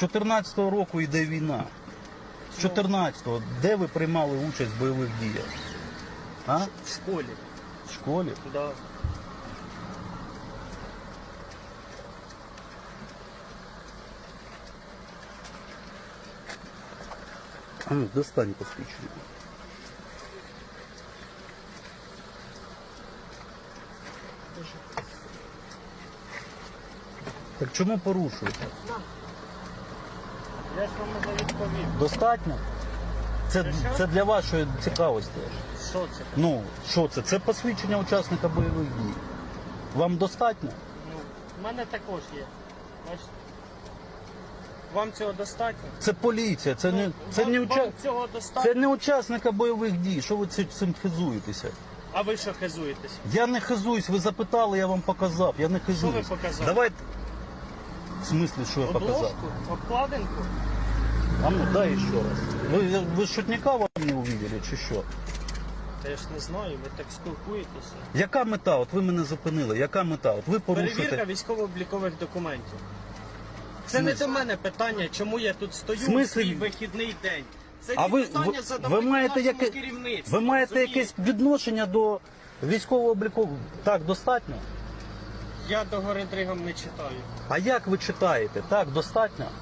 З 14-го року йде війна. З 14-го, де ви приймали участь в бойових діях? А? В школі. В школі? Да. А ну, достань посвідчення. Так чому порушуєте? Я ж вам не відповів. Достатньо? Це, Що? це для вашої цікавості. Що це? Ну, що це? Це посвідчення учасника бойових дій. Вам достатньо? Ну, в мене також є. Бачите? Вам цього достатньо? Це поліція, це не, це вам, не, вам цього достатньо? це не учасника бойових дій. Що ви цим хизуєтеся? А ви що хизуєтесь? Я не хизуюсь, ви запитали, я вам показав. Я не хизуюсь. ви показали? Давайте. В смислі, що я показав? Обложку? Обкладинку? А ну дай ще раз. Ви, ви шутника вам не увидели, чи що? Та я ж не знаю, ви так спілкуєтеся. Яка мета? От ви мене зупинили. Яка мета? От ви Перевірка порушуєте. військово-облікових документів. Це не Смисл? до мене питання, чому я тут стою в Смисл? свій вихідний день. Це А ті ви, питання ви, задавайте ви маєте, нашому яке, керівництву. ви маєте розумієте? якесь відношення до військового обліку? Так, достатньо? Я до гори дригом не читаю. А як ви читаєте? Так, достатньо?